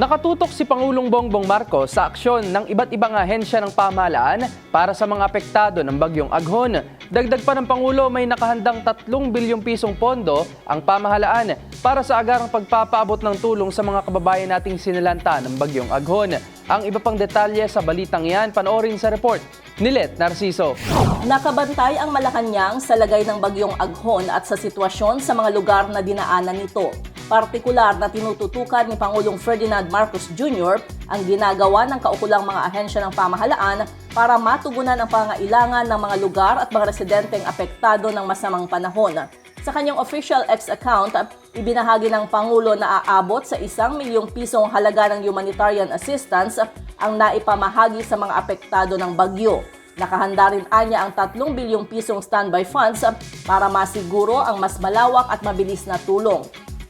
Nakatutok si Pangulong Bongbong Marcos sa aksyon ng iba't ibang ahensya ng pamahalaan para sa mga apektado ng bagyong Aghon. Dagdag pa ng Pangulo, may nakahandang 3 bilyong pisong pondo ang pamahalaan para sa agarang pagpapaabot ng tulong sa mga kababayan nating sinalanta ng bagyong Aghon. Ang iba pang detalye sa balitang yan, panoorin sa report ni Let Narciso. Nakabantay ang Malacanang sa lagay ng bagyong Aghon at sa sitwasyon sa mga lugar na dinaanan nito. Partikular na tinututukan ni Pangulong Ferdinand Marcos Jr. ang ginagawa ng kaukulang mga ahensya ng pamahalaan para matugunan ang pangailangan ng mga lugar at mga residenteng apektado ng masamang panahon. Sa kanyang official X account, ibinahagi ng Pangulo na aabot sa isang milyong pisong halaga ng humanitarian assistance ang naipamahagi sa mga apektado ng bagyo. Nakahanda rin anya ang 3 bilyong pisong standby funds para masiguro ang mas malawak at mabilis na tulong.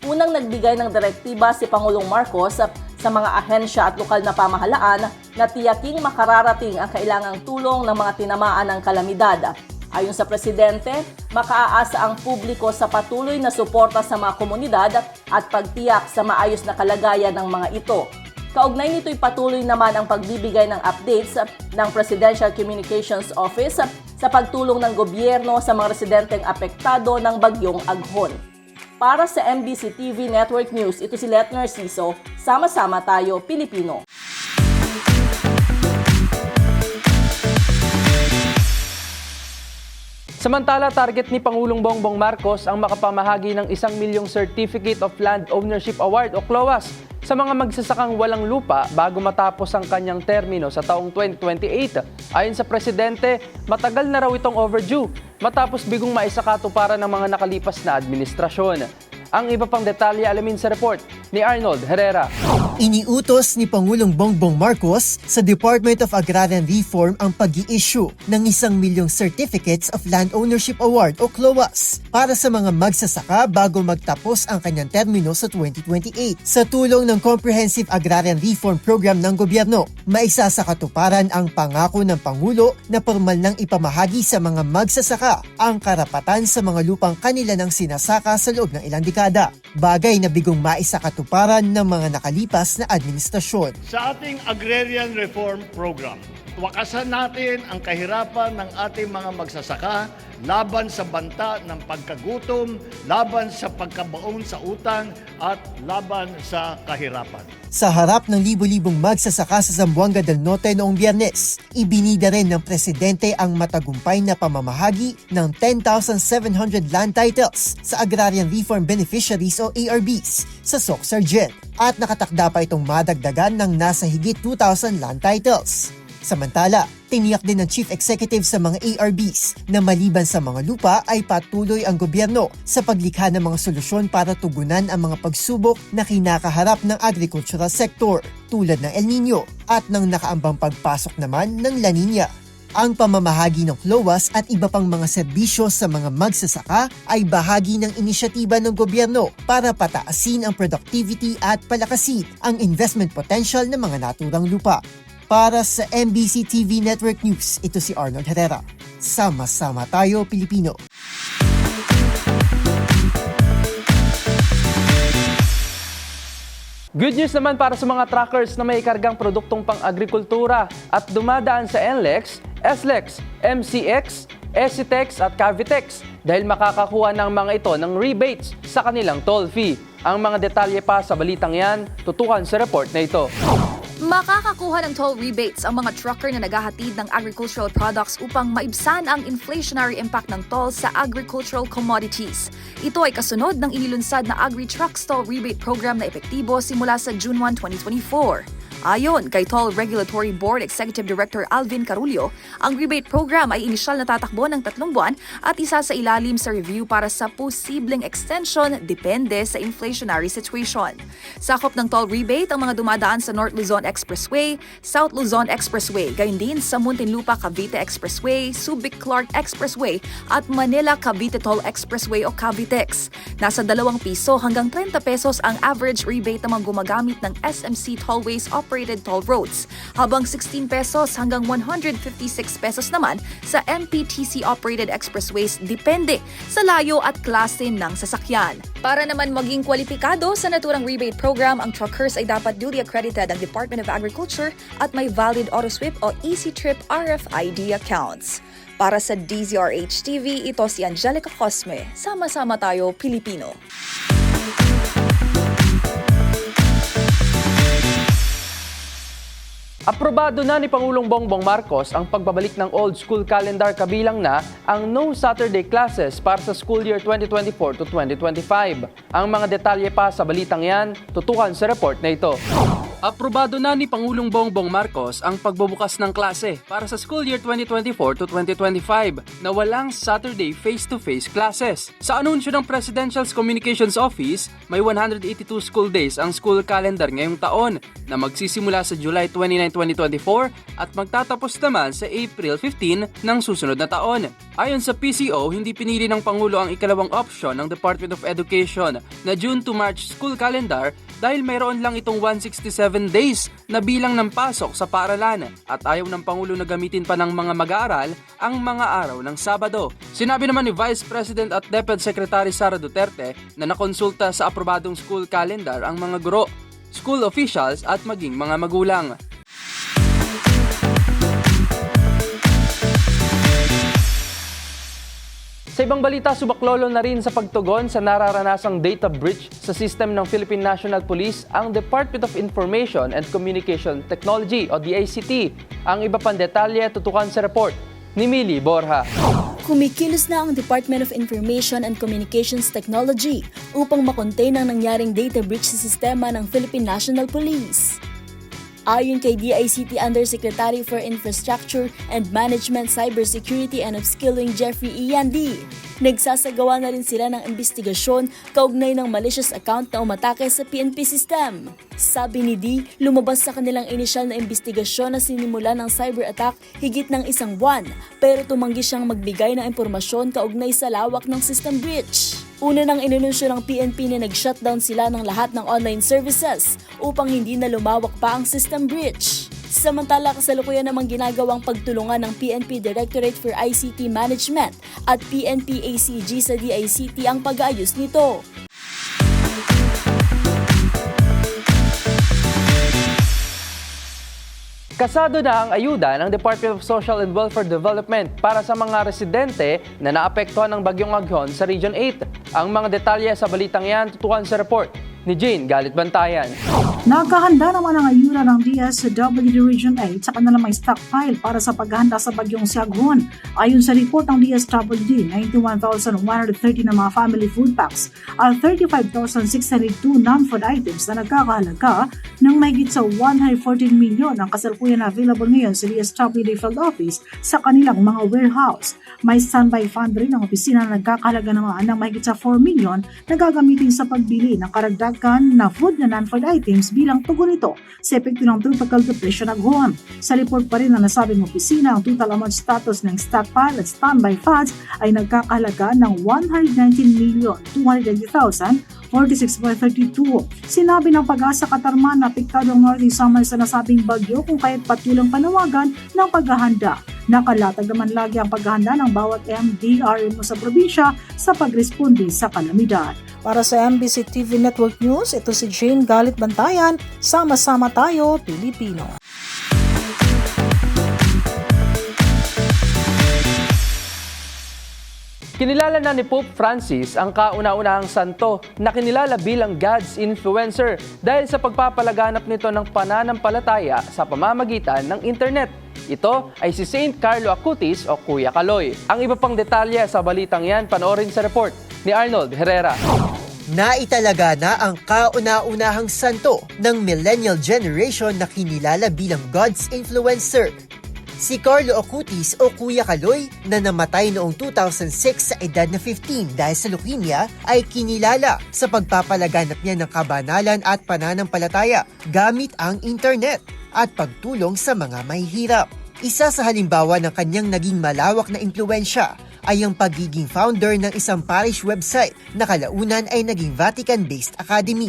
Unang nagbigay ng direktiba si Pangulong Marcos sa mga ahensya at lokal na pamahalaan na tiyaking makararating ang kailangang tulong ng mga tinamaan ng kalamidad. Ayon sa presidente, makaaasa ang publiko sa patuloy na suporta sa mga komunidad at pagtiyak sa maayos na kalagayan ng mga ito. Kaugnay nito'y patuloy naman ang pagbibigay ng updates ng Presidential Communications Office sa pagtulong ng gobyerno sa mga residenteng apektado ng bagyong Aghon. Para sa MBC TV Network News, ito si Let Narciso. Sama-sama tayo, Pilipino. Samantala, target ni Pangulong Bongbong Marcos ang makapamahagi ng isang milyong Certificate of Land Ownership Award o CLOAS sa mga magsasakang walang lupa bago matapos ang kanyang termino sa taong 2028. Ayon sa Presidente, matagal na raw itong overdue matapos bigong maisakatuparan ng mga nakalipas na administrasyon. Ang iba pang detalye alamin sa report ni Arnold Herrera. Iniutos ni Pangulong Bongbong Marcos sa Department of Agrarian Reform ang pag issue ng isang milyong Certificates of Land Ownership Award o CLOAS para sa mga magsasaka bago magtapos ang kanyang termino sa 2028. Sa tulong ng Comprehensive Agrarian Reform Program ng gobyerno, maisa sa katuparan ang pangako ng Pangulo na formal nang ipamahagi sa mga magsasaka ang karapatan sa mga lupang kanila ng sinasaka sa loob ng ilang dekada. Bagay na bigong maisa katuparan ng mga nakalipas na administrasyon. Sa ating Agrarian Reform Program, wakasan natin ang kahirapan ng ating mga magsasaka laban sa banta ng pagkagutom, laban sa pagkabaon sa utang at laban sa kahirapan. Sa harap ng libo-libong magsasaka sa Zamboanga del Norte noong biyernes, ibinida rin ng presidente ang matagumpay na pamamahagi ng 10,700 land titles sa Agrarian Reform Beneficiaries o ARBs sa SOC Sargent at nakatakda pa itong madagdagan ng nasa higit 2,000 land titles. Samantala, tiniyak din ng Chief Executive sa mga ARBs na maliban sa mga lupa ay patuloy ang gobyerno sa paglikha ng mga solusyon para tugunan ang mga pagsubok na kinakaharap ng agricultural sector tulad ng El Nino at ng nakaambang pagpasok naman ng La Nina. Ang pamamahagi ng CLOAS at iba pang mga serbisyo sa mga magsasaka ay bahagi ng inisyatiba ng gobyerno para pataasin ang productivity at palakasin ang investment potential ng mga naturang lupa. Para sa MBC TV Network News, ito si Arnold Herrera. Sama-sama tayo, Pilipino. Good news naman para sa mga truckers na may kargang produktong pang-agrikultura at dumadaan sa NLEX, SLEX, MCX, SCTEX at Cavitex dahil makakakuha ng mga ito ng rebates sa kanilang toll fee. Ang mga detalye pa sa balitang yan, tutukan sa report na ito. Makakakuha ng toll rebates ang mga trucker na naghahatid ng agricultural products upang maibsan ang inflationary impact ng toll sa agricultural commodities. Ito ay kasunod ng inilunsad na Agri-Trucks Toll Rebate Program na epektibo simula sa June 1, 2024. Ayon kay Toll Regulatory Board Executive Director Alvin Carulio, ang rebate program ay inisyal na tatakbo ng tatlong buwan at isa sa ilalim sa review para sa posibleng extension depende sa inflationary situation. Sakop ng toll rebate ang mga dumadaan sa North Luzon Expressway, South Luzon Expressway, gayon din sa Muntinlupa Cavite Expressway, Subic Clark Expressway at Manila Cavite Toll Expressway o Cavitex. Nasa 2 piso hanggang 30 pesos ang average rebate ng mga gumagamit ng SMC Tollways operated toll roads, habang 16 pesos hanggang 156 pesos naman sa MPTC operated expressways depende sa layo at klase ng sasakyan. Para naman maging kwalipikado sa naturang rebate program, ang truckers ay dapat duly accredited ng Department of Agriculture at may valid AutoSwip o EasyTrip RFID accounts. Para sa DZRH TV, ito si Angelica Cosme. Sama-sama tayo, Pilipino. Aprobado na ni Pangulong Bongbong Marcos ang pagbabalik ng old school calendar kabilang na ang no Saturday classes para sa school year 2024 to 2025. Ang mga detalye pa sa balitang yan, tutukan sa report na ito. Aprobado na ni Pangulong Bongbong Marcos ang pagbubukas ng klase para sa school year 2024 to 2025 na walang Saturday face-to-face classes. Sa anunsyo ng Presidential's Communications Office, may 182 school days ang school calendar ngayong taon na magsisimula sa July 29, 2024 at magtatapos naman sa April 15 ng susunod na taon. Ayon sa PCO, hindi pinili ng Pangulo ang ikalawang option ng Department of Education na June to March school calendar dahil mayroon lang itong 167 days na bilang ng pasok sa paaralan at ayaw ng Pangulo na gamitin pa ng mga mag-aaral ang mga araw ng Sabado. Sinabi naman ni Vice President at Deputy Secretary Sara Duterte na nakonsulta sa aprobadong school calendar ang mga guro, school officials at maging mga magulang. Sa ibang balita, subaklolo na rin sa pagtugon sa nararanasang data breach sa system ng Philippine National Police ang Department of Information and Communication Technology o DICT. Ang iba pang detalye tutukan sa report ni Mili Borja. Kumikilos na ang Department of Information and Communications Technology upang makontain ang nangyaring data breach sa sistema ng Philippine National Police. Ayon kay DICT Undersecretary for Infrastructure and Management Cybersecurity and Upskilling Jeffrey Iyandi, nagsasagawa na rin sila ng investigasyon kaugnay ng malicious account na umatake sa PNP system. Sabi ni D, lumabas sa kanilang inisyal na investigasyon na sinimula ng cyber attack higit ng isang buwan, pero tumanggi siyang magbigay ng impormasyon kaugnay sa lawak ng system breach. Una nang inununsyo ng PNP na nag-shutdown sila ng lahat ng online services upang hindi na lumawak pa ang system breach. Samantala, kasalukuyan namang ginagawang pagtulungan ng PNP Directorate for ICT Management at PNP ACG sa DICT ang pag-aayos nito. Kasado na ang ayuda ng Department of Social and Welfare Development para sa mga residente na naapektuhan ng bagyong Aghon sa Region 8. Ang mga detalye sa balitang yan tutukan sa report ni Jane Galit Bantayan. Nakahanda naman ang ayuda ng DSWD Region 8 sa kanilang may stockpile para sa paghahanda sa bagyong Siaghon. Ayon sa report ng DSWD, 91,130 na mga family food packs at 35,602 non-food items na nagkakahalaga ng mahigit sa 114 milyon ang kasalukuyan available ngayon sa DSWD Field Office sa kanilang mga warehouse. May standby fund rin ang opisina na nagkakahalaga naman ng mahigit sa 4 milyon na gagamitin sa pagbili ng karagdagan na food na non-food items bilang tugon nito sa epekto ng tropical depression Aghon. Sa report pa rin na nasabing opisina, ang total amount status ng stockpile at standby funds ay nagkakahalaga ng 119,290,000 46.32. Sinabi ng pag-asa Katarman na apektado ang Northern Samar sa nasabing bagyo kung kaya't patulang panawagan ng paghahanda Nakalatag naman lagi ang paghahanda ng bawat MDRMO sa probinsya sa pagresponde sa kalamidad. Para sa MBC TV Network News, ito si Jane Galit Bantayan. Sama-sama tayo, Pilipino. Kinilala na ni Pope Francis ang kauna-unahang santo na kinilala bilang God's influencer dahil sa pagpapalaganap nito ng pananampalataya sa pamamagitan ng internet. Ito ay si Saint Carlo Acutis o Kuya Kaloy. Ang iba pang detalye sa balitang yan, panoorin sa report ni Arnold Herrera. Naitalaga na ang kauna-unahang santo ng millennial generation na kinilala bilang God's influencer. Si Carlo Acutis o Kuya Kaloy na namatay noong 2006 sa edad na 15 dahil sa leukemia ay kinilala sa pagpapalaganap niya ng kabanalan at pananampalataya gamit ang internet at pagtulong sa mga mahihirap. Isa sa halimbawa ng kanyang naging malawak na impluensya ay ang pagiging founder ng isang parish website na kalaunan ay naging Vatican-based academy.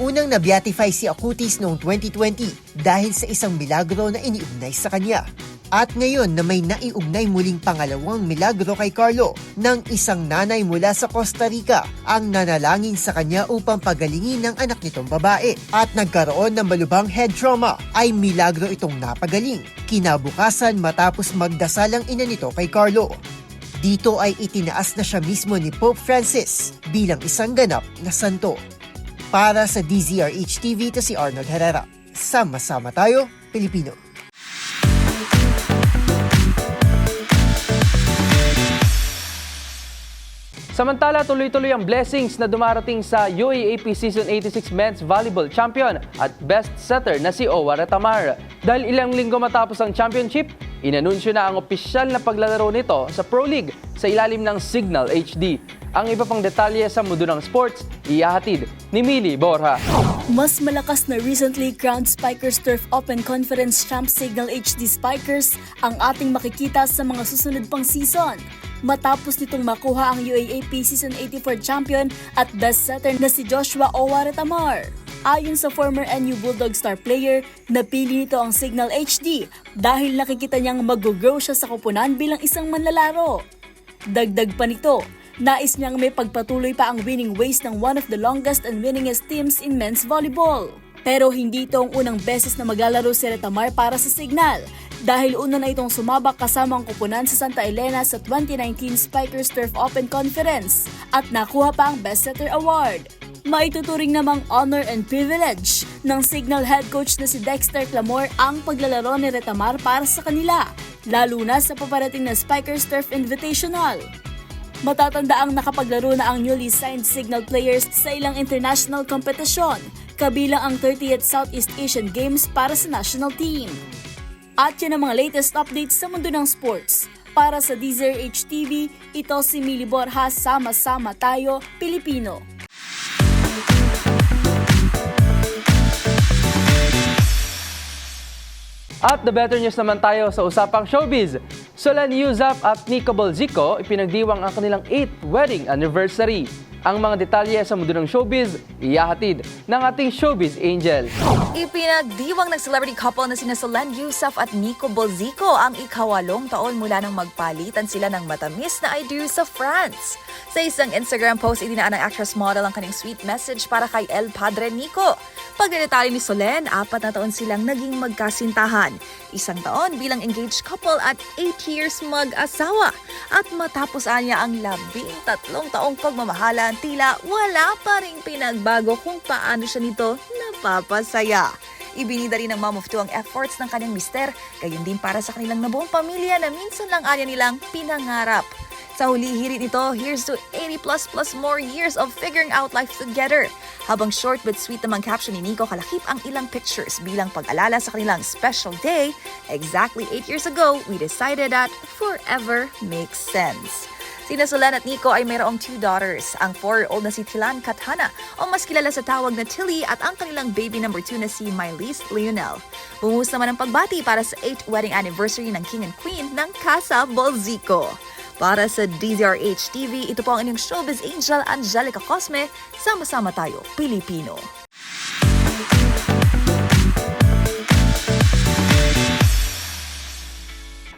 Unang na-beatify si Acutis noong 2020 dahil sa isang milagro na iniugnay sa kanya. At ngayon na may naiugnay muling pangalawang milagro kay Carlo ng isang nanay mula sa Costa Rica ang nanalangin sa kanya upang pagalingin ng anak nitong babae. At nagkaroon ng malubhang head trauma ay milagro itong napagaling. Kinabukasan matapos magdasal ang ina nito kay Carlo. Dito ay itinaas na siya mismo ni Pope Francis bilang isang ganap na santo. Para sa DZRH TV, to si Arnold Herrera. Sama-sama tayo, Pilipino. Samantala, tuloy-tuloy ang blessings na dumarating sa UAAP Season 86 Men's Volleyball Champion at best setter na si Owa Retamar. Dahil ilang linggo matapos ang championship, inanunsyo na ang opisyal na paglalaro nito sa Pro League sa ilalim ng Signal HD. Ang iba pang detalye sa mundo ng sports, iyahatid ni Mili Borja. Mas malakas na recently crowned Spikers Turf Open Conference Champ Signal HD Spikers ang ating makikita sa mga susunod pang season. Matapos nitong makuha ang UAAP Season 84 champion at best setter na si Joshua Owa Retamar. Ayon sa former NU Bulldog star player, napili nito ang Signal HD dahil nakikita niyang mag-grow siya sa kupunan bilang isang manlalaro. Dagdag pa nito, nais niyang may pagpatuloy pa ang winning ways ng one of the longest and winningest teams in men's volleyball. Pero hindi ito ang unang beses na maglalaro si Retamar para sa Signal dahil una na itong sumabak kasama ang kupunan sa Santa Elena sa 2019 Spikers Turf Open Conference at nakuha pa ang Best Setter Award. Maituturing namang honor and privilege ng Signal head coach na si Dexter Clamor ang paglalaro ni Retamar para sa kanila, lalo na sa paparating na Spikers Turf Invitational. Matatanda ang nakapaglaro na ang newly signed Signal players sa ilang international kompetisyon, kabilang ang 30th Southeast Asian Games para sa national team. At yan ang mga latest updates sa mundo ng sports. Para sa DZRH TV, ito si Mili Borja, sama-sama tayo, Pilipino. At the better news naman tayo sa usapang showbiz. Solan Yuzap at Nico Bolzico ipinagdiwang ang kanilang 8th wedding anniversary. Ang mga detalye sa mundo ng showbiz, iyahatid ng ating showbiz angel. Ipinagdiwang ng celebrity couple na sina Solan Yusuf at Nico Bolzico ang ikawalong taon mula nang magpalitan sila ng matamis na I do sa France. Sa isang Instagram post, idinaan ng actress model ang kanyang sweet message para kay El Padre Nico. Pagdedetali ni Solen, apat na taon silang naging magkasintahan. Isang taon bilang engaged couple at 8 years mag-asawa. At matapos anya ang labing tatlong taong pagmamahalan, tila wala pa rin pinagbago kung paano siya nito napapasaya. Ibinida rin ng mom of two ang efforts ng kanyang mister, gayon din para sa kanilang nabuong pamilya na minsan lang anya nilang pinangarap. Sa huli hirit nito, here's to 80 plus plus more years of figuring out life together. Habang short but sweet namang caption ni Nico kalakip ang ilang pictures bilang pag-alala sa kanilang special day, exactly 8 years ago, we decided that forever makes sense. Sina Solan at Nico ay mayroong two daughters, ang 4-year-old na si Tilan Kathana o mas kilala sa tawag na Tilly at ang kanilang baby number 2 na si Mylis Leonel. Bumuhos naman ang pagbati para sa 8th wedding anniversary ng King and Queen ng Casa Bolzico. Para sa DZRH TV, ito po ang inyong showbiz angel Angelica Cosme. Sama-sama tayo, Pilipino.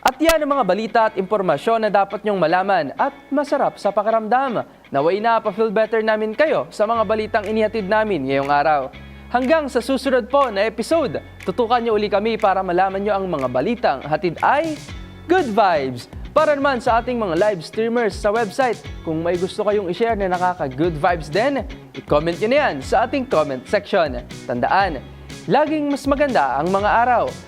At yan ang mga balita at impormasyon na dapat nyong malaman at masarap sa pakiramdam. Naway na pa-feel better namin kayo sa mga balitang inihatid namin ngayong araw. Hanggang sa susunod po na episode, tutukan nyo uli kami para malaman nyo ang mga balitang hatid ay Good Vibes! Para naman sa ating mga live streamers sa website, kung may gusto kayong i-share na nakaka-good vibes din, i-comment nyo na yan sa ating comment section. Tandaan, laging mas maganda ang mga araw.